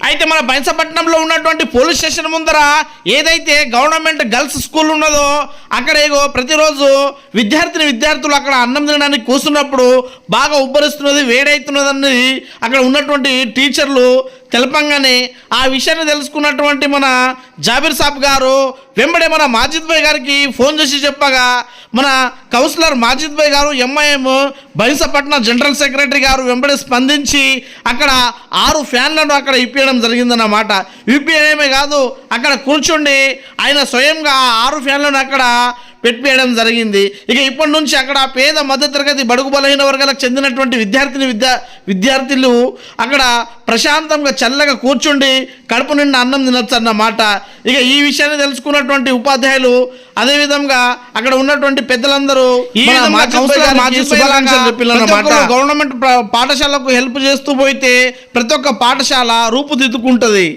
అయితే మన బైన్సపట్నంలో ఉన్నటువంటి పోలీస్ స్టేషన్ ముందర ఏదైతే గవర్నమెంట్ గర్ల్స్ స్కూల్ ఉన్నదో అక్కడ ఏగో ప్రతిరోజు విద్యార్థిని విద్యార్థులు అక్కడ అన్నం తినడానికి కూర్చున్నప్పుడు బాగా ఉబ్బరిస్తున్నది వేడవుతున్నదని అక్కడ ఉన్నటువంటి టీచర్లు తెలపంగానే ఆ విషయాన్ని తెలుసుకున్నటువంటి మన జాబిర్ సాబ్ గారు వెంబడే మన మాజిద్ భాయ్ గారికి ఫోన్ చేసి చెప్పగా మన కౌన్సిలర్ మాజిద్ భాయ్ గారు ఎంఐఎం బహిసపట్నం జనరల్ సెక్రటరీ గారు వెంబడి స్పందించి అక్కడ ఆరు ఫ్యాన్లను అక్కడ ఇప్పించడం జరిగిందన్నమాట. ఇప్పించడమే కాదు అక్కడ కూర్చుండి ఆయన స్వయంగా ఆరు ఫ్యాన్లను అక్కడ పెట్టివేయడం జరిగింది. ఇక ఇప్పటి నుంచి అక్కడ పేద మధ్యతరగతి బడుగు బలహీన వర్గాలకు చెందినటువంటి విద్యార్థిని విద్యా విద్యార్థులు అక్కడ ప్రశాంతంగా చల్లగా కూర్చుండి కడుపు నిండా అన్నం తినొచ్చు అన్నమాట ఇక ఈ విషయాన్ని తెలుసుకున్నటువంటి ఉపాధ్యాయులు అదేవిధంగా అక్కడ ఉన్నటువంటి పెద్దలందరూ. గవర్నమెంట్ పాఠశాలకు హెల్ప్ చేస్తూ పోతే ప్రతి ఒక్క పాఠశాల రూపుదిద్దుకుంటుంది.